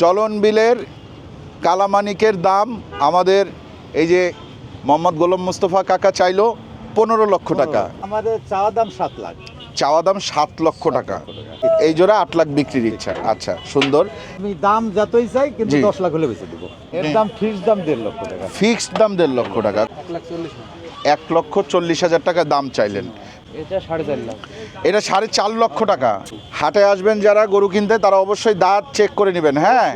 চলন বিলের কালামানিকের দাম আমাদের এই যে মোহাম্মদ গোলাম মুস্তফা কাকা চাইলো পনেরো লক্ষ টাকা। আমাদের চাওয়া দাম সাত লাখ। চাওয়া দাম সাত লক্ষ টাকা। এই জোড়া আট লাখ বিক্রির ইচ্ছা। আচ্ছা সুন্দর। আমি দাম যতই চাই কিন্তু দশ লাখ হলে বেঁচে দেবো। এর দাম ফিক্স দাম দেড় লক্ষ টাকা। ফিক্সড দাম দেড় লক্ষ টাকা। এক লক্ষ চল্লিশ হাজার টাকা দাম চাইলেন। এটা সাড়ে চার লাখ। এটা সাড়ে চার লক্ষ টাকা। হাটে আসবেন যারা গরু কিনতে তারা অবশ্যই দাঁত চেক করে নেবেন হ্যাঁ?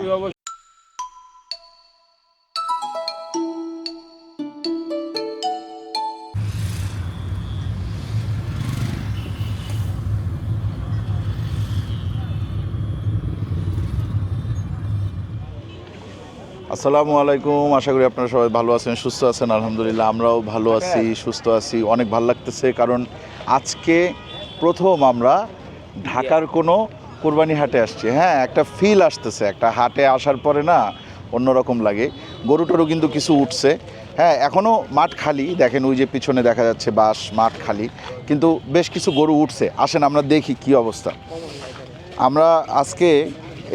আসসালামু আলাইকুম আশা করি আপনারা সবাই ভালো আছেন সুস্থ আছেন আলহামদুলিল্লাহ আমরাও ভালো আছি সুস্থ আছি অনেক ভালো লাগতেছে কারণ আজকে প্রথম আমরা ঢাকার কোনো কোরবানি হাটে আসছি। হ্যাঁ একটা ফিল আসতেছে, একটা হাটে আসার পরে না অন্যরকম লাগে। গরু টরু কিন্তু কিছু উঠছে। হ্যাঁ এখনও মাঠ খালি। দেখেন ওই যে পিছনে দেখা যাচ্ছে বাস মাঠ খালি। কিন্তু বেশ কিছু গরু উঠছে। আসেন, আমরা দেখি কি অবস্থা। আমরা আজকে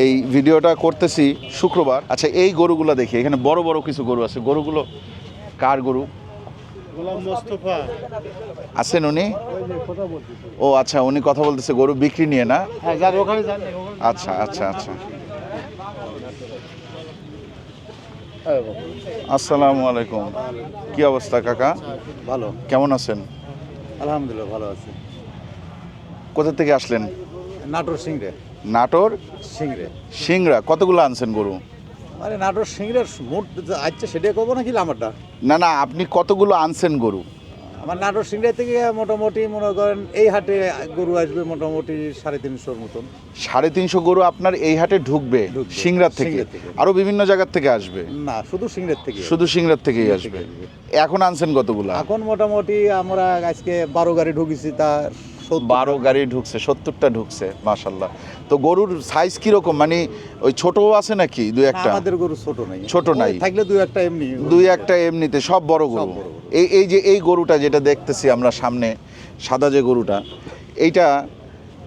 এই ভিডিওটা করতেছি শুক্রবার। আচ্ছা এই গরুগুলো দেখি। এখানে বড় বড় কিছু গরু আছে। গরুগুলো কার গরু? আছেন উনি? ও আচ্ছা উনি কথা বলতেছে গরু বিক্রি নিয়ে না? হ্যাঁ যার ওখানে যান। আচ্ছা আচ্ছা আচ্ছা। আসসালামু আলাইকুম। কি অবস্থা কাকা? ভালো। কেমন আছেন? আলহামদুলিল্লাহ ভালো আছে। কোথা থেকে আসলেন? নাটোর সিংড়ে। নাটোর? সিংড়ে। সিংড়া। কতগুলো আনছেন গরু? মানে নাটোর সিংড়ের মোট আচ্ছা সেটাই কব নাকি আমারটা না না আপনি কতগুলো আনছেন গরু? আমার নাটোর সিংড়ে থেকে মোটামুটি মনে করেন এই হাটে গরু আসবে মোটামুটি সাড়ে তিনশোর মতন। সাড়ে তিনশো গরু আপনার এই হাটে ঢুকবে। সিংড়ার থেকে। সিংড়ার থেকে। আরও বিভিন্ন জায়গার থেকে আসবে? না শুধু সিংড়ের থেকে। শুধু সিংড়ার থেকেই আসবে। এখন আনছেন কতগুলো? এখন মোটামুটি আমরা আজকে বারো গাড়ি ঢুকেছি তা সত্তর- বারো গাড়ি ঢুকছে সত্তরটা ঢুকছে মাশাল্লাহ তো গরুর সাইজ কীরকম? মানে ওই ছোট আছে নাকি দুই একটা? আমাদের গরু ছোট নাই। ছোট নাই। থাকলে দুই একটা এমনি দুই একটা এমনিতে সব বড় গরু। এই এই যে এই গরুটা যেটা দেখতেছি আমরা সামনে সাদা যে গরুটা এইটা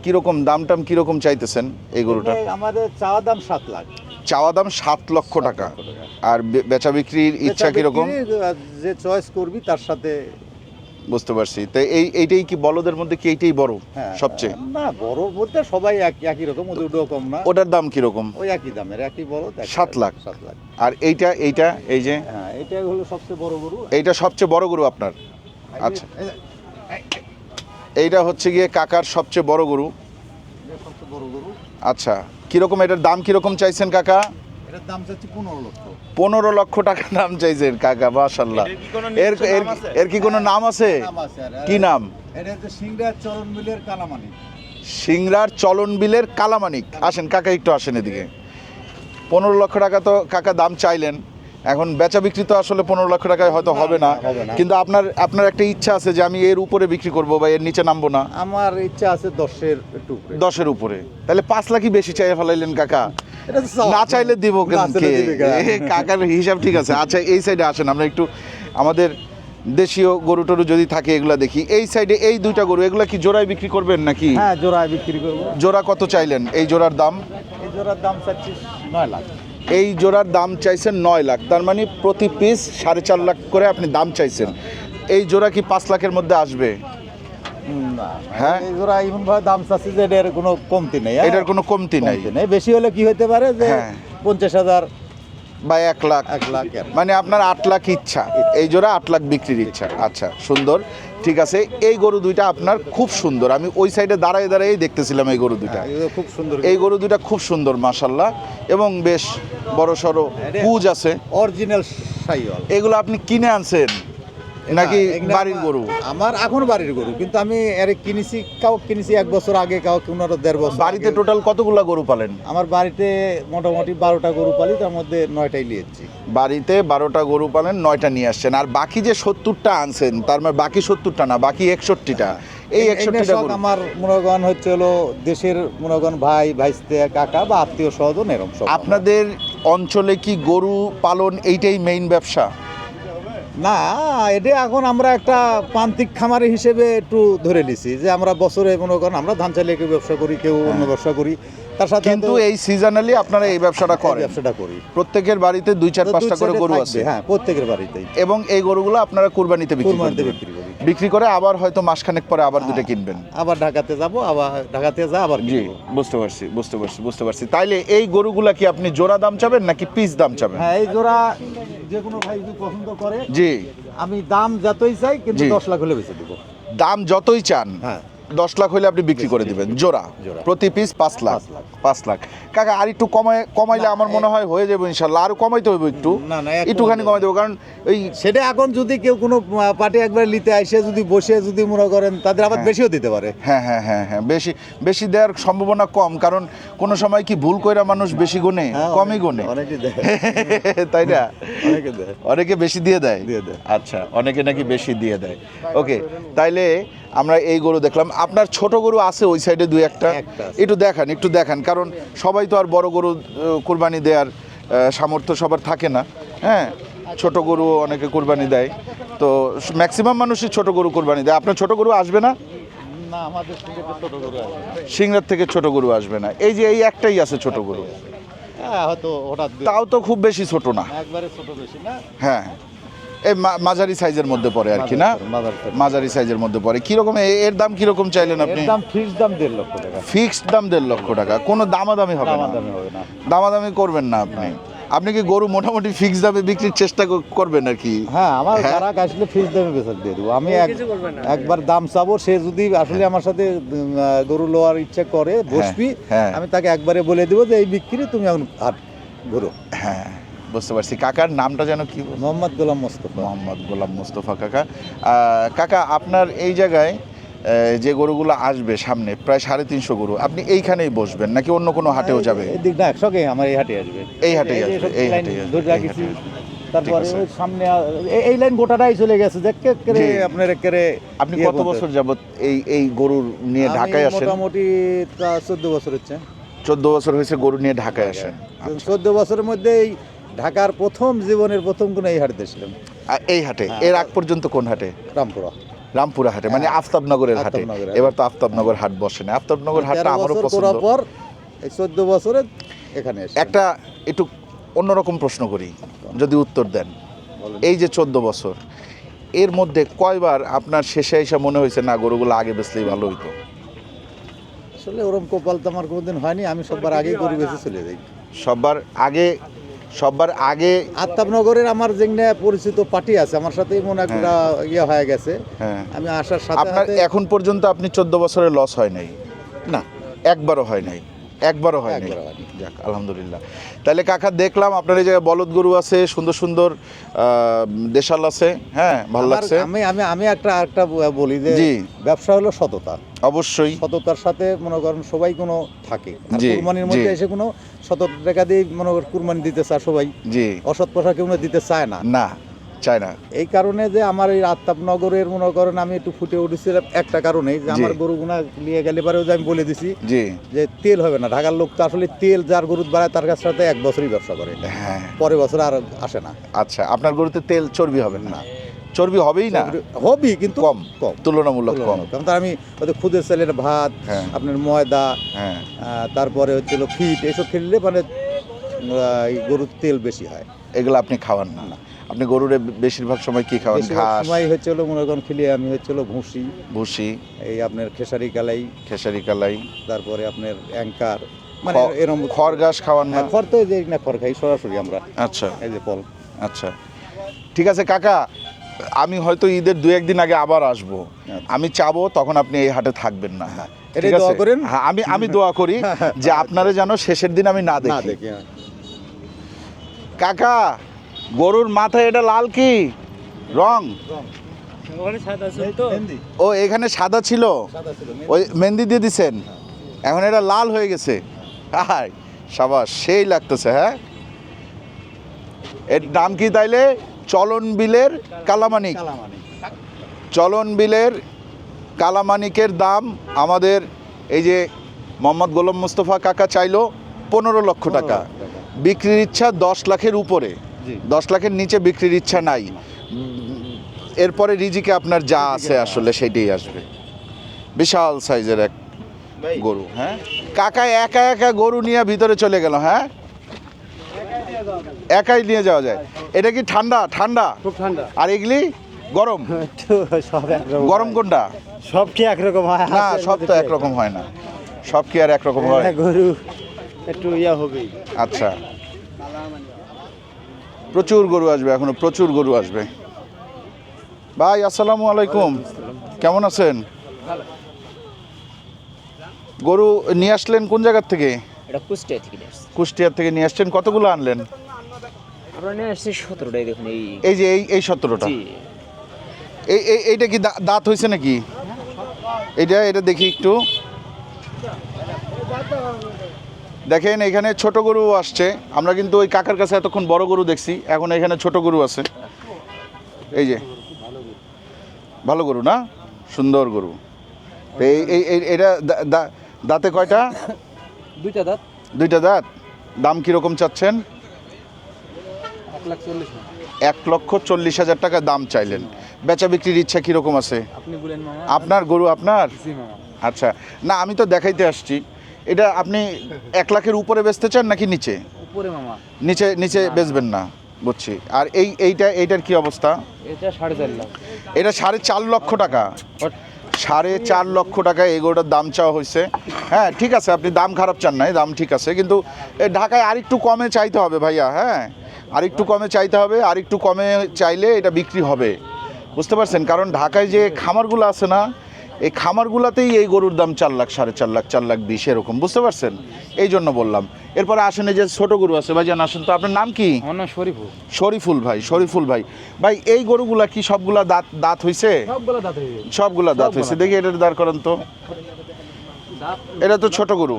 কীরকম দাম টাম কীরকম চাইতেছেন এই গরুটা? আমাদের চাওয়া দাম সাত লাখ। চাওয়া দাম সাত লক্ষ টাকা। আর বেচা বিক্রির ইচ্ছা কীরকম? যে চয়েস করবি তার সাথে বুঝতে পারছি। তো এই এইটাই কি বলদের মধ্যে কি এইটাই বড় হ্যাঁ, সবচেয়ে? না বড় বলতে সবাই এক- একই রকম ওদের কম না। ওটার দাম কীরকম? ওই একই দামের একই বড় একই সাত লাখ। সাত লাখ। আর এইটা এইটা এই যে? হ্যাঁ এটা হলো সবচেয়ে বড় গরু। এইটা সবচেয়ে বড় গরু আপনার? আচ্ছা। এইটা হচ্ছে গিয়ে কাকার সবচেয়ে বড় গরু। সবচেয়ে বড় গরু। আচ্ছা। কীরকম এটার দাম কীরকম চাইছেন কাকা? পনেরো লক্ষ। টাকা দাম চাইছেন কাকা মাশাল্লাহ এর এর এর কি কোনো নাম আছে? নাম আছে আর কি নাম? সিংড়ার চলন বিলের কালামানিক। আসেন কাকা একটু আসেন এদিকে। পনেরো লক্ষ টাকা তো কাকা দাম চাইলেন। এখন বেচা বিক্রি তো আসলে পনেরো লক্ষ টাকায় হয়তো হবে না। কিন্তু আপনার আপনার একটা ইচ্ছা আছে যে আমি এর উপরে বিক্রি করব বা এর নিচে নামবো না? আমার ইচ্ছা আছে দশের একটু দশের উপরে। তাহলে পাঁচ লাখই বেশি চাই ফেলাইলেন কাকা। না চাইলে দিব? কাকার হিসাব ঠিক আছে। আচ্ছা এই সাইডে আসেন আমরা একটু আমাদের দেশীয় গরু টরু যদি থাকে এগুলা দেখি। এই সাইডে এই দুইটা গরু এগুলা কি জোড়ায় বিক্রি করবেন নাকি? হ্যাঁ জোড়ায় বিক্রি করব। জোড়া কত চাইলেন? এই জোড়ার দাম? এই জোড়ার দাম চাচ্ছি নয় লাখ। এই জোড়ার দাম চাইছেন নয় লাখ। তার মানে প্রতি পিস সাড়ে চার লাখ করে আপনি দাম চাইছেন। এই জোড়া কি পাঁচ লাখের মধ্যে আসবে? হ্যাঁ? এই জোড়া দাম চাচ্ছি যে এটার কোনো কমতি নেই হ্যাঁ? এটার কোনো কমতি নাই। নেই। বেশি হলে কি হতে পারে যে হ্যাঁ। পঞ্চাশ হাজার বা এক লাখ। এক লাখ মানে আপনার আট লাখ ইচ্ছা। এই জোড়া আট লাখ বিক্রির ইচ্ছা। আচ্ছা সুন্দর। ঠিক আছে এই গরু দুইটা আপনার খুব সুন্দর। আমি ওই সাইডে দাঁড়ায় দাঁড়াই দেখতেছিলাম এই গরু দুইটা। খুব সুন্দর এই গরু দুইটা খুব সুন্দর মাসাল্লাহ এবং বেশ বড় সড়ো কুজ আছে। অরিজিনাল এগুলো আপনি কিনে আনছেন? নাকি বাড়ির গরু? আমার এখন বাড়ির গরু কিন্তু আমি এর কিনেছি কাউ কিনেছি এক বছর আগে কাউ কিনারও দেড় বছর বাড়িতে টোটাল কতগুলা গরু পালেন? আমার বাড়িতে মোটামুটি বারোটা গরু পালি তার মধ্যে নয়টাই নিয়েছি বাড়িতে বারোটা গরু পালেন নয়টা নিয়ে আসছেন। আর বাকি যে সত্তরটা আনছেন তার মানে বাকি সত্তরটা না বাকি একষট্টিটা। এই একষট্টিটা আমার মনোগণ হচ্ছে হলো দেশের মনোগণ ভাই ভাইস্তে কাকা বা আত্মীয় স্বজন এরকম আপনাদের অঞ্চলে কি গরু পালন এইটাই মেইন ব্যবসা? না এটা এখন আমরা একটা প্রান্তিক খামারি হিসেবে একটু ধরে নিছি যে আমরা বছরে মনে করেন আমরা ধান চালিয়ে কেউ ব্যবসা করি কেউ অন্য ব্যবসা করি। তার সাথে কিন্তু এই সিজনালি আপনারা এই ব্যবসাটা করেন। ব্যবসাটা করি। প্রত্যেকের বাড়িতে দুই চার পাঁচটা করে গরু আছে। হ্যাঁ প্রত্যেকের বাড়িতেই। এবং এই গরুগুলো আপনারা কুরবানিতে বিক্রি করে কুরবানিতে বিক্রি করি বিক্রি করে আবার হয়তো মাসখানেক পরে আবার দুটো হ্যাঁ। কিনবেন। আবার ঢাকাতে যাব আবার ঢাকাতে যা আবার জি বুঝতে পারছি বুঝতে পারছি বুঝতে পারছি। তাইলে এই গরুগুলা কি আপনি জোড়া দাম চাবেন নাকি পিস দাম চাবেন? হ্যাঁ এই জোড়া যে কোনো ভাই যদি পছন্দ করে জি। আমি দাম যতই চাই কিন্তু। দশ লাখ হলে বেঁচে দেবো। দাম যতই চান। হ্যাঁ। দশ লাখ হলে আপনি বিক্রি করে দিবেন জোড়া। প্রতি পিস পাঁচ লাখ। পাঁচ লাখ। কাকা আর একটু কমায় কমাইলে আমার মনে হয় হয়ে যাবে ইনশাল্লাহ আরও কমাইতে হবে একটু। না, না, একটুখানি কমাই দেবো কারণ এই সেটা এখন যদি কেউ কোনো পার্টি একবার নিতে আসে যদি বসে যদি মনে করেন তাদের আবার বেশিও দিতে পারে। হ্যাঁ হ্যাঁ হ্যাঁ হ্যাঁ। বেশি বেশি দেওয়ার সম্ভাবনা কম কারণ কোনো সময় কি ভুল কইরা মানুষ বেশি গোনে? হ্যাঁ, কমই গোনে। তাই না? অনেকে বেশি দিয়ে দেয়। দিয়ে দেয়। আচ্ছা অনেকে নাকি বেশি দিয়ে দেয়। ওকে তাইলে আমরা এই গরু দেখলাম। আপনার ছোট গরু আছে ওই সাইডে দুই একটা? একটা দেখান একটু দেখান কারণ সবাই তো আর বড় গরু কুরবানি দেওয়ার সামর্থ্য সবার থাকে না। হ্যাঁ ছোট গরু অনেকে কুরবানি দেয়। তো ম্যাক্সিমাম মানুষই ছোট গরু কুরবানি দেয়। আপনার ছোট গরু আসবে না? সিংড়ার থেকে ছোট গরু আসবে না। এই যে এই একটাই আছে ছোট গরু। হ্যাঁ তাও তো খুব বেশি ছোট না। একবারে ছোট বেশি না? হ্যাঁ। এই মাঝারি সাইজের মধ্যে পড়ে আর কি না? মাঝারি সাইজের মধ্যে পড়ে। কীরকম এ- এর দাম কীরকম চাইলেন আপনি? দাম ফিক্স দাম দেড় লক্ষ টাকা। ফিক্সড দাম দেড় লক্ষ টাকা। কোনো দামাদামি হবে না। দামাদামি হবে না। দামাদামি করবেন না আপনি। আপনি কি গরু মোটামুটি ফিক্স দামে বিক্রির চেষ্টা করবেন আর কি? হ্যাঁ আমার হ্যাঁ। যারা আসলে ফিক্স দামে বেচার দিয়ে দেবো। আমি এক- একবার দাম চাবো সে যদি আসলে আমার সাথে গরু লোয়ার ইচ্ছা করে বসবি হ্যাঁ। আমি তাকে একবারে বলে দেবো যে এই বিক্রি তুমি এখন হাট গরু হ্যাঁ। বুঝতে পারছি। কাকার নামটা যেন কি মোহাম্মদ গোলাম মোস্তফা। মোহাম্মদ গোলাম মুস্তফা কাকা। কাকা আপনার এই জায়গায় যে গরুগুলো আসবে সামনে প্রায় সাড়ে তিনশো গরু আপনি এইখানেই বসবেন নাকি অন্য কোনো হাটেও যাবে? এই না একশোকে আমার এই হাটে আসবে। এই হাটেই যে আসবে, এই আসবে, আসবে। তারপরে সামনে এই- লাইন গোটাটাই চলে গেছে যে জি। আপনার একেবারে আপনি ইয়ে কত বছর যাবত এই এই গরুর নিয়ে ঢাকায় আসেন? মোটামুটি চোদ্দ বছর হচ্ছে। চোদ্দ বছর হয়েছে গরু নিয়ে ঢাকায় আসেন। চোদ্দ বছরের মধ্যে এই ঢাকার প্রথম জীবনের প্রথম কোনো এই হাটে ছিলাম এই হাটে। হ্যাঁ। এর আগ পর্যন্ত কোন হাটে? রামপুরা। রামপুরা হাটে মানে আফতাবনগরের হাটে। এবার তো আফতাবনগর হাট বসে না। আফতাবনগর হাটটা আমারও পছন্দ। পর এই চোদ্দ বছরে এখানে এসে একটা একটু অন্যরকম প্রশ্ন করি যদি উত্তর দেন। এই যে চোদ্দ বছর এর মধ্যে কয়বার আপনার শেষে এসে মনে হয়েছে না গরুগুলো আগে বেচলেই ভালো হইতো আসলে ওরকম কপাল তো আমার কোনোদিন হয়নি আমি সববার আগে গরু বেঁচে চলে যাই। সববার আগে সববার আগে আত্মাবনগরের আমার যেখানে পরিচিত পার্টি আছে আমার সাথে মনে একটা ইয়ে হয়ে গেছে। হ্যাঁ। আমি আসার সাথে আপনার সাথে এখন পর্যন্ত আপনি চোদ্দ বছরের লস হয় নাই। না একবারও হয় নাই। একবারও হয় নাই। একবারও হয়নি। যাক আলহামদুলিল্লাহ। তাহলে কাকা দেখলাম আপনার এই জায়গায় বলদ গরু আছে সুন্দর সুন্দর আহ, দেশাল আছে হ্যাঁ ভালো আমার- লাগছে। আমি আমি আমি একটা একটা বলি যে জি। ব্যবসা হলো সততা। অবশ্যই। সততার সাথে মনে করেন সবাই কোনো থাকে। আর জি, কুরবানির মধ্যে জি। এসে কোনো সতত টাকা দিয়ে মনে করেন কুরবানি দিতে চায় সবাই। জি। অসৎ পয়সা কেউ দিতে চায় না। না। চায় না। এই কারণে যে আমার এই আত্মাবনগরের মনে করেন আমি একটু ফুটে উঠেছিলাম একটা কারণেই যে। আমার গরুগুনা নিয়ে গেলে পরেও যে আমি বলে দিছি জি। যে তেল হবে না। ঢাকার লোক তো আসলে তেল যার গরুদ বাড়ায় তার কাছ সাথে এক বছরই ব্যবসা করে। হ্যাঁ। পরের বছর আর আসে না। আচ্ছা আপনার গরুতে তেল চর্বি হবে না? চর্বি হবেই না? হবি কিন্তু কম। কম। তুলনামূলক কম। কারণ তার আমি খুদের চালের ভাত হ্যাঁ। আপনার ময়দা হ্যাঁ। তারপরে হচ্ছিল ফিট এসব খেললে মানে এই গরুর তেল বেশি হয়। এগুলো আপনি খাওয়ান না। আপনি গরুর বেশিরভাগ সময় কি খাওয়ান? ঘাস? সময় হচ্ছিল মনে করেন খেলে আমি হচ্ছিল ভুসি। ভুসি। এই আপনার খেসারি কালাই। খেসারি কালাই। তারপরে আপনার অ্যাঙ্কার। মানে এরকম খড় ঘাস খাওয়ান না? হ্যাঁ, খড় তো যে না খড় খাই সরাসরি আমরা। আচ্ছা। এই যে ফল। আচ্ছা। ঠিক আছে কাকা আমি হয়তো ঈদের দু একদিন আগে আবার আসব। আচ্ছা। আমি চাবো তখন আপনি এই হাটে থাকবেন না। ঠিক দোয়া করেন। হ্যাঁ আমি আমি দোয়া করি যে আপনারা যেন শেষের দিন আমি না দেখি হ্যাঁ। কাকা গরুর মাথায় এটা লাল কি? রং? ও এখানে সাদা ছিল? সাদা ছিল, মেহেন্দি। ওই মেহেন্দি দিয়ে দিছেন? এখন এটা লাল হয়ে গেছে। হাই সাবাস সেই লাগতেছে হ্যাঁ? এর নাম কি তাইলে? চলন বিলের কালামানিক। কালামানি। চলন বিলের কালামানিকের দাম আমাদের এই যে মোহাম্মদ গোলাম মুস্তফা কাকা চাইলো পনেরো লক্ষ টাকা। বিক্রির ইচ্ছা দশ লাখের উপরে। দশ লাখের নিচে বিক্রির ইচ্ছা নাই। এরপরে রিজিকে আপনার যা আছে আসলে সেটাই আসবে। বিশাল সাইজের এক গরু হ্যাঁ? কাকা একা একা গরু নিয়ে ভিতরে চলে গেল হ্যাঁ? একাই নিয়ে যাওয়া যায়। এটা কি ঠান্ডা? ঠান্ডা? খুব ঠান্ডা। আর এগুলি? গরম? গরম কোনটা? সব কি একরকম হয়? না সব তো একরকম হয় না। সব কি আর একরকম হয়? হ্যাঁ, গরু একটু ইয়া হবেই। আচ্ছা। প্রচুর গরু আসবে এখনও প্রচুর গরু আসবে। ভাই আসসালামু আলাইকুম। কেমন আছেন? গরু নিয়ে আসলেন কোন জায়গার থেকে? কুষ্টিয়ার থেকে নিয়ে আসছেন কতগুলো আনলেন? এই এই যে এই এই সতেরোটা? এই এই- এইটা কি দাঁত হয়েছে নাকি? এটা এটা দেখি একটু। দেখেন এখানে ছোট গরু আসছে। আমরা কিন্তু ওই কাকার কাছে এতক্ষণ বড় গরু দেখছি। এখন এখানে ছোট গরু আছে। এই যে ভালো গরু না? সুন্দর গরু। এই এই এটা দাঁতে কয়টা? দুইটা দাঁত। দুইটা দাঁত। দাম কীরকম চাচ্ছেন? এক লক্ষ চল্লিশ হাজার টাকা দাম চাইলেন। বেচা বিক্রির ইচ্ছা কীরকম আছে? আপনার গরু আপনার? আচ্ছা। না আমি তো দেখাইতে আসছি। এটা আপনি এক লাখের উপরে বেচতে চান নাকি নিচে? উপরে মামা। নিচে নিচে বেচবেন না বুঝছি। আর এই এইটা এইটার কি অবস্থা? এটা সাড়ে চার লাখ। এটা সাড়ে চার লক্ষ টাকা। সাড়ে চার লক্ষ টাকা এগোটার দাম চাওয়া হয়েছে হ্যাঁ ঠিক আছে আপনি দাম খারাপ চান নাই দাম ঠিক আছে। কিন্তু এ ঢাকায় আরেকটু কমে চাইতে হবে ভাইয়া হ্যাঁ? আরেকটু কমে চাইতে হবে আরেকটু কমে চাইলে এটা বিক্রি হবে। বুঝতে পারছেন? কারণ ঢাকায় যে খামারগুলো আছে না এই খামারগুলাতেই এই গরুর দাম চার লাখ সাড়ে চার লাখ চার লাখ বিশ এরকম বুঝতে পারছেন? এই জন্য বললাম। এরপরে আসেন এই যে ছোট গরু আছে ভাই যান আসেন তো আপনার নাম কি? শরীফুল। শরীফুল ভাই শরীফুল ভাই। ভাই এই গরুগুলা কি সবগুলা দাঁত দাঁত হইছে? সবগুলো দাঁত হয়েছে দেখি এটা দাঁড় করেন তো। এটা তো ছোট গরু।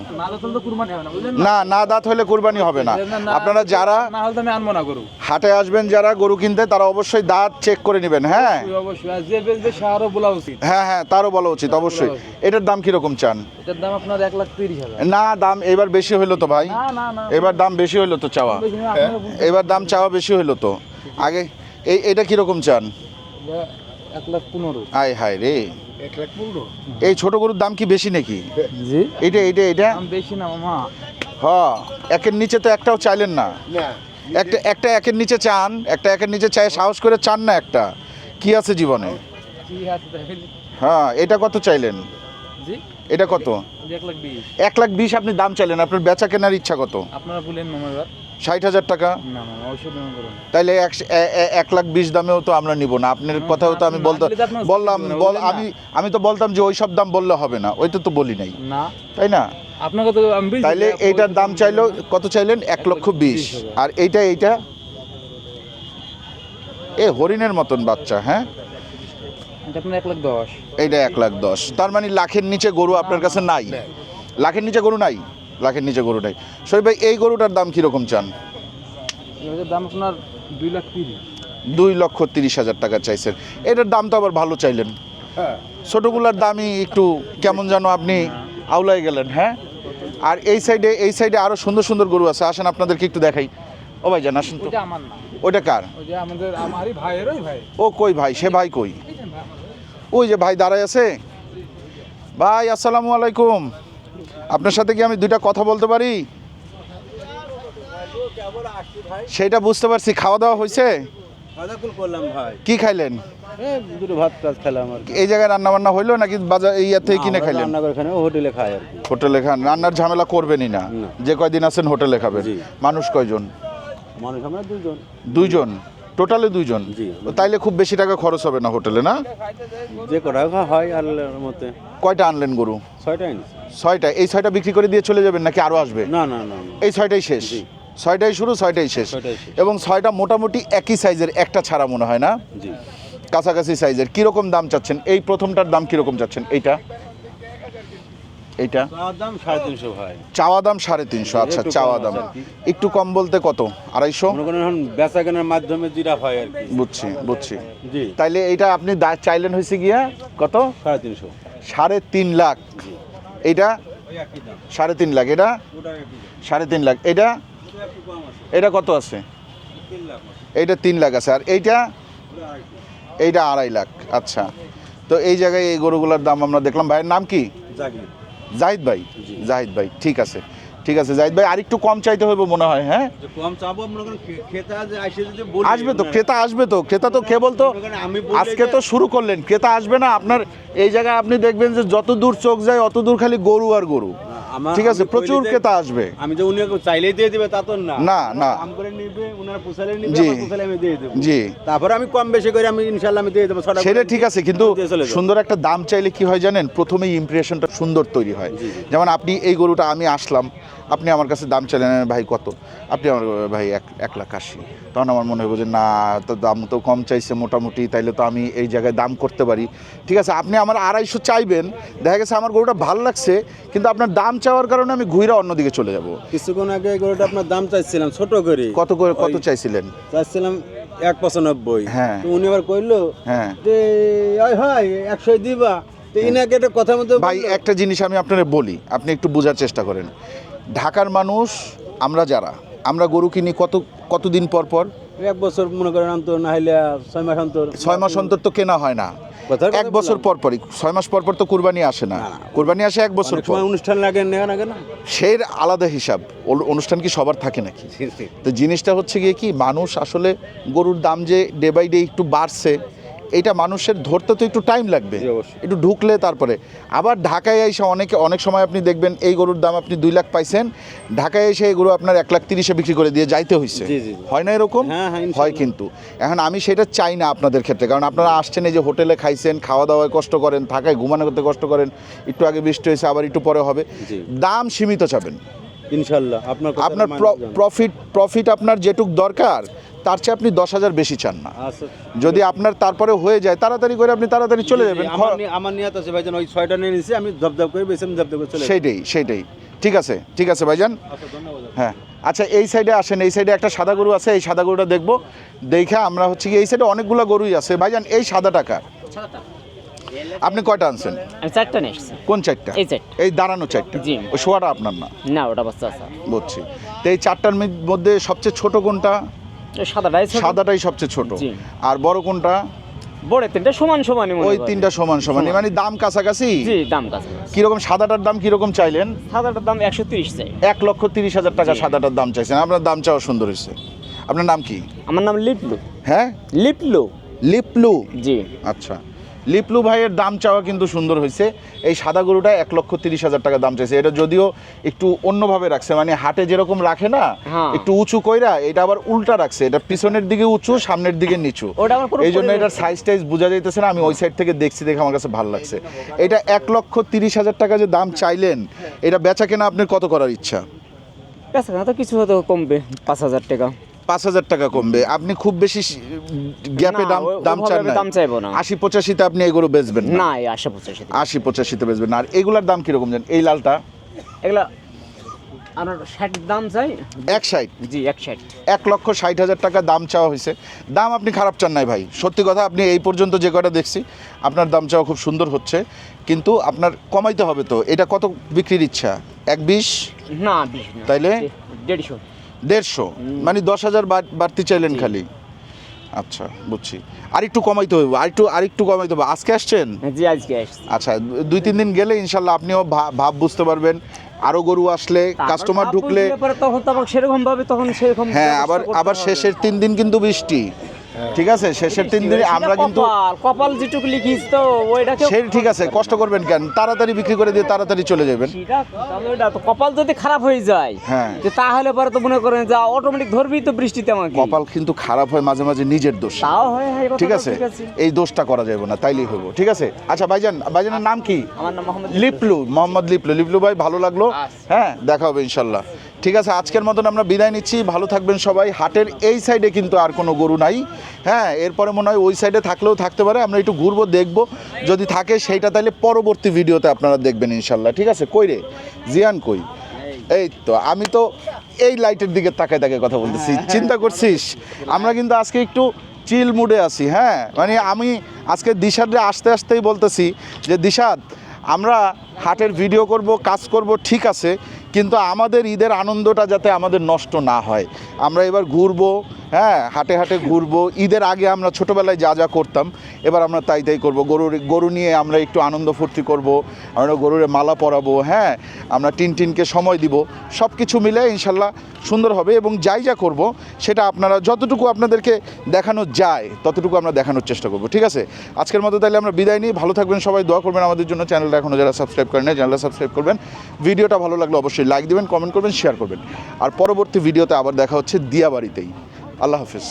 না না দাঁত হলে কোরবানি হবে না। আপনারা যারা হাটে আসবেন যারা গরু কিনতে তারা অবশ্যই দাঁত চেক করে নেবেন হ্যাঁ? হ্যাঁ হ্যাঁ তারও বলা উচিত অবশ্যই। এটার দাম কীরকম চান? এটার দাম আপনার এক লাখ তিরিশ না দাম এবার বেশি হইল তো ভাই। এবার দাম বেশি হইল তো চাওয়া। এবার দাম চাওয়া বেশি হইল তো। আগে এই এটা কীরকম চান? এক লাখ পনেরো। আয় হায় রে। এই ছোট গরুর দাম কি বেশি নাকি? জি। এটা এটা এটা বেশি না মামা। হ একের নিচে তো একটাও চাইলেন না। একটা একটা একের নিচে চান একটা একের নিচে চাই সাহস করে চান না একটা। কি আছে জীবনে? কি আছে দেখেন হ্যাঁ এটা কত চাইলেন? এটা কত? এক লাখ বিশ। এক লাখ বিশ আপনি দাম চাইলেন আপনার বেচা কেনার ইচ্ছা কত? আপনারা বলেন মামা এবার। ষাট হাজার টাকা? তাইলে এক লাখ বিশ দামেও তো আমরা নিব না। আপনার কথাও তো আমি আপনি বলতাম না দিলে তো আপনার বললাম। আমি আমি তো বলতাম যে ওই সব দাম বললে হবে না ওইটা তো বলি নাই। তাই না? তাইলে এইটার দাম চাইলো কত চাইলেন? এক লক্ষ বিশ। আর এইটা এইটা? এ হরিণের মতন বাচ্চা হ্যাঁ? এইটা এক লাখ দশ। তার মানে লাখের নিচে গরু আপনার কাছে নাই? লাখের নিচে গরু নাই? লাখের নিচে গরু নাই শরীফ ভাই এই গরুটার দাম কীরকম চান? দাম আপনার দুই লাখ তিরিশ। দুই লক্ষ তিরিশ হাজার টাকা চাইছেন। এটার দাম তো আবার ভালো চাইলেন। ছোটোগুলার দামই একটু কেমন যেন আপনি আউলাই গেলেন হ্যাঁ? আর এই সাইডে এই সাইডে আরও সুন্দর সুন্দর গরু আছে। আসেন আপনাদেরকে একটু দেখাই। ও ভাই জান আসেন তো। ওইটা কার? ও কই ভাই? সে ভাই কই? ওই যে ভাই দাঁড়ায় আছে। ভাই আসসালামু আলাইকুম। আপনার সাথে কি আমি দুইটা কথা বলতে পারি? সেটা বুঝতে পারছি খাওয়া দাওয়া হয়েছে? কি খাইলেন? দুটো ভাত টাত খেলাম আর এই জায়গায় রান্না বান্না হইল নাকি বাজার এই ইয়ার থেকে কিনে খাইলেন? রান্না করে এখানে হোটেলে খাই আর হোটেলে খান রান্নার ঝামেলা করবেনই না। যে কয়দিন আছেন হোটেলে খাবেন। মানুষ কয়জন? মানুষ আমরা দুজন দুইজন? টোটালে দুইজন? তাইলে খুব বেশি টাকা খরচ হবে না হোটেলে না? যে কটা হয় আল্লাহর মতে। কয়টা আনলেন গরু? ছয়টাই নিছি। ছয়টা। এই ছয়টা বিক্রি করে দিয়ে চলে যাবেন নাকি আরও আসবে? না না না না। এই ছয়টাই শেষ। ছয়টাই শুরু ছয়টাই শেষ। এবং ছয়টা মোটামুটি একই সাইজের একটা ছাড়া মনে হয় না? কাছাকাছি সাইজের। কীরকম দাম চাচ্ছেন? এই প্রথমটার দাম কীরকম চাচ্ছেন? এইটা? ভাই। চাওয়া দাম সাড়ে তিনশো আচ্ছা চাওয়া দাম। একটু কম বলতে কত? আড়াইশো? বেচা কেনার মাধ্যমে যেটা হয় আর বুঝছি বুঝছি। তাইলে এইটা আপনি চাইলেন হয়েছে গিয়া কত? সাড়ে তিনশো। সাড়ে তিন লাখ। এইটা? সাড়ে তিন লাখ। এটা সাড়ে তিন লাখ। এটা এটা কত আছে? এইটা তিন লাখ আছে। আর এইটা? এইটা আড়াই লাখ। আচ্ছা। তো এই জায়গায় এই গরুগুলোর দাম আমরা দেখলাম। ভাইয়ের নাম কি? জাগি জাহিদ ভাই জাহিদ ভাই ঠিক আছে ঠিক আছে জাহিদ ভাই আরেকটু কম চাইতে হবে মনে হয় হ্যাঁ? কম চাবো আসবে তো ক্রেতা আসবে তো ক্রেতা তো কেবল তো আজকে তো শুরু করলেন ক্রেতা আসবে না আপনার এই জায়গায় আপনি দেখবেন যে যত দূর চোখ যায় অত দূর খালি গরু আর গরু। ঠিক আছে প্রচুর ক্রেতা আসবে। আমি যে উনি চাইলেই দিয়ে দিবে তা তো না। না, না। আম করে নিবে উনার পোষালে নিবে জি। পোষালে আমি দিয়ে দেব। জি। তারপরে আমি কম বেশি করে আমি ইনশাল্লাহ আমি দিয়ে দেবো ছটা সেটা ঠিক আছে কিন্তু। সুন্দর একটা দাম চাইলে কি হয় জানেন? প্রথমেই ইমপ্রেশনটা সুন্দর তৈরি হয়। যেমন আপনি এই গরুটা আমি আসলাম আপনি আমার কাছে দাম চাইলেন ভাই কত? আপনি আমার ভাই এক এক লাখ আশি। তখন আমার মনে হবে যে না তো দাম তো কম চাইছে মোটামুটি তাইলে তো আমি এই জায়গায় দাম করতে পারি। ঠিক আছে আপনি আমার আড়াইশো চাইবেন দেখা গেছে আমার গরুটা ভালো লাগছে কিন্তু আপনার দাম চাওয়ার কারণে আমি ঘুরে অন্যদিকে চলে যাব। কিছুক্ষণ আগে এই গরুটা আপনার দাম চাইছিলাম ছোট করে। কত করে কত চাইছিলেন? চাইছিলাম এক পঁচানব্বই। হ্যাঁ। উনি আবার কইলো হ্যাঁ। যে হয় হয় একশো দিবা। তো ইনাকে একটা কথা মতো ভাই একটা জিনিস আমি আপনাদের বলি আপনি একটু বোঝার চেষ্টা করেন। ঢাকার মানুষ আমরা যারা। আমরা গরু কিনি কত কতদিন পর পর? এক বছর মনে করেন অন্তর না হইলে ছয় মাস অন্তর। ছয় মাস অন্তর তো কেনা হয় না। এক বছর পর পরই ছয় মাস পর পর তো কুরবানি আসে না। কুরবানি আসে এক বছর পর। অনুষ্ঠান লাগে না সেই আলাদা হিসাব। অনুষ্ঠান কি সবার থাকে নাকি? তো জিনিসটা হচ্ছে গিয়ে কি মানুষ আসলে গরুর দাম যে ডে বাই ডে একটু বাড়ছে এটা মানুষের ধরতে তো একটু টাইম লাগবে। একটু ঢুকলে তারপরে। আবার ঢাকায় এসে অনেকে অনেক সময় আপনি দেখবেন এই গরুর দাম আপনি দুই লাখ পাইছেন। ঢাকায় এসে এই গরু আপনার এক লাখ তিরিশে বিক্রি করে দিয়ে যাইতে হয়েছে। হয় না এরকম? হ্যাঁ, হ্যাঁ, হয় কিন্তু। এখন আমি সেটা চাই না আপনাদের ক্ষেত্রে। কারণ আপনারা আসছেন এই যে হোটেলে খাইছেন খাওয়া দাওয়ায় কষ্ট করেন থাকায় ঘুমানো করতে কষ্ট করেন একটু আগে বৃষ্টি হয়েছে আবার একটু পরে হবে। দাম সীমিত চাবেন। ইনশাল্লাহ আপনার আপনার প্রফিট প্রফিট আপনার যেটুক দরকার তার চেয়ে আপনি দশ হাজার বেশি চান না। আচ্ছা। যদি আপনার তারপরে হয়ে যায় তাড়াতাড়ি করে আপনি তাড়াতাড়ি চলে যাবেন। আমার নি- আমার নিয়ত আছে ভাইজান ওই ছয়টা নিয়ে নিছি আমি ধপধপ করে বেশি আমি ধপধপ করে সেইটাই সেইটাই। ঠিক আছে ঠিক আছে ভাইজান। আচ্ছা হ্যাঁ। আচ্ছা এই সাইডে আসেন এই সাইডে একটা সাদা গরু আছে এই সাদা গরুটা দেখব। দেখে আমরা হচ্ছে কি এই সাইডে অনেকগুলো গরুই আছে। ভাইজান এই সাদা টাকা আপনি কয়টা আনছেন? আমি চারটা নিয়ে এসেছি। কোন চারটা? এই চারটা। এই দাঁড়ানো চারটা। জি। ওই শোয়াটা আপনার না? না ওটা বাচ্চা আছে। বুঝছি। তো এই চারটার মধ্যে সবচেয়ে ছোট কোনটা? সাদাটাই সাদাটাই সবচেয়ে ছোট। আর বড় কোনটা? বড় তিনটা সমান সমানই ওই তিনটা সমান সমান সমান। মানে দাম কাছাকাছি? জি দাম কাছাকাছি। কীরকম সাদাটার দাম কীরকম চাইলেন? সাদাটার দাম একশো তিরিশ চাই। এক লক্ষ তিরিশ হাজার টাকা সাদাটার দাম চাইছেন। আপনার দাম চাওয়া সুন্দর হয়েছে। আপনার নাম কি? আমার নাম লিপলু। হ্যাঁ? লিপলু। লিপলু? জি। আচ্ছা। লিপলু ভাইয়ের দাম চাওয়া কিন্তু সুন্দর হয়েছে। এই সাদা গরুটা এক লক্ষ তিরিশ হাজার টাকা দাম চাইছে। এটা যদিও একটু অন্যভাবে রাখছে মানে হাটে যেরকম রাখে না হ্যাঁ। একটু উঁচু কইরা এটা আবার উল্টা রাখছে। এটা পিছনের দিকে উঁচু সামনের দিকে নিচু। এই জন্য এটার সাইজ টাইজ বোঝা যাইতেছে না আমি ওই সাইড থেকে দেখছি দেখে আমার কাছে ভালো লাগছে। এটা এক লক্ষ তিরিশ হাজার টাকা যে দাম চাইলেন এটা বেচা কেনা আপনার কত করার ইচ্ছা? বেচা কেনা তো কিছু হয়তো কমবে পাঁচ হাজার টাকা। পাঁচ হাজার টাকা কমবে। আপনি খুব বেশি গ্যাপে দাম দাম চান না দাম চাইব না। আশি পঁচাশিতে আপনি এগুলো বেচবেন না। আশা পঁচাশি আশি পঁচাশিতে বেচবেন আর এগুলার দাম কীরকম জানেন? এই লালটা? এগুলা আপনার ষাট দাম চাই। এক ষাট? জি এক ষাট। এক লক্ষ ষাট হাজার টাকা দাম চাওয়া হয়েছে। দাম আপনি খারাপ চান নাই ভাই। সত্যি কথা আপনি এই পর্যন্ত যে কটা দেখছি আপনার দাম চাওয়া খুব সুন্দর হচ্ছে। কিন্তু আপনার কমাইতে হবে তো। এটা কত বিক্রির ইচ্ছা? এক বিশ? না বিশ তাইলে? দেড়শো। দেড়শো? মানে দশ হাজার বাড়- বাড়তি চাইলেন খালি? আচ্ছা বুঝছি। আর একটু কমাইতে হবে আর একটু আর একটু কমাইতে হবে আজকে আসছেন? জি আজকে আচ্ছা দুই তিন দিন গেলে ইনশাল্লাহ আপনিও ভাব বুঝতে পারবেন। আরও গরু আসলে কাস্টমার ঢুকলে বুঝলে তখন সেরকম ভাবে তখন সেরকম হ্যাঁ আবার আবার শেষের তিন দিন কিন্তু বৃষ্টি। ঠিক আছে? শেষের তিন দিন আমরা কিন্তু কপাল যেটুকু লিখিস তো ওইটাকে সে ঠিক আছে কষ্ট করবেন কেন? তাড়াতাড়ি বিক্রি করে দিয়ে তাড়াতাড়ি চলে যাবেন। কপাল যদি খারাপ হয়ে যায় হ্যাঁ। তাহলে পরে তো মনে করেন যা অটোমেটিক ধরবি তো বৃষ্টিতে আমাকে। কপাল কিন্তু খারাপ হয় মাঝে মাঝে নিজের দোষ। তাও হয় হ্যাঁ, ঠিক আছে? এই দোষটা করা যাবে না তাইলেই হইব। ঠিক আছে? আচ্ছা ভাইজান ভাইজানের নাম কি? আমার নাম মোহাম্মদ লিপলু। মোহাম্মদ লিপলু। লিপলু ভাই ভালো লাগল। আচ্ছা। হ্যাঁ দেখা হবে ইনশাল্লাহ। ঠিক আছে, আজকের মতন আমরা বিদায় নিচ্ছি। ভালো থাকবেন সবাই। হাটের এই সাইডে কিন্তু আর কোনো গরু নাই। হ্যাঁ এরপরে মনে হয় ওই সাইডে থাকলেও থাকতে পারে। আমরা একটু ঘুরবো, দেখব। যদি থাকে সেইটা তাহলে পরবর্তী ভিডিওতে আপনারা দেখবেন ইনশাল্লাহ। ঠিক আছে, কই রে? জিয়ান কই? এই তো, আমি তো এই লাইটের দিকে তাকায় তাকায় কথা বলতেছি। চিন্তা করছিস? আমরা কিন্তু আজকে একটু চিল মুডে আছি হ্যাঁ? মানে আমি আজকে দিশাদে আসতে আসতেই বলতেছি যে, দিশাদ, আমরা হাটের ভিডিও করব, কাজ করব, ঠিক আছে। কিন্তু আমাদের ঈদের আনন্দটা যাতে আমাদের নষ্ট না হয়। আমরা এবার ঘুরবো হ্যাঁ হাটে হাটে ঘুরবো। ঈদের আগে আমরা ছোটোবেলায় যা যা করতাম, এবার আমরা তাই তাই করব। গরুর গরু নিয়ে আমরা একটু আনন্দ ফুর্তি করব, আমরা গরুরে মালা পরাবো হ্যাঁ আমরা টিন টিনকে সময় দিব। সব কিছু মিলে ইনশাল্লাহ সুন্দর হবে এবং যাই যা করব, সেটা আপনারা যতটুকু আপনাদেরকে দেখানো যায়, ততটুকু আমরা দেখানোর চেষ্টা করব, ঠিক আছে? আজকের মতো তাহলে আমরা বিদায় নিই। ভালো থাকবেন সবাই, দোয়া করবেন আমাদের জন্য। চ্যানেলটা এখনও যারা সাবস্ক্রাইব করেন চ্যানেলটা সাবস্ক্রাইব করবেন। ভিডিওটা ভালো লাগলে লাইক দেবেন কমেন্ট করবেন শেয়ার করবেন। আর পরবর্তী ভিডিওতে আবার দেখা হচ্ছে দিয়াবাড়িতেই। আল্লাহ হাফিজ।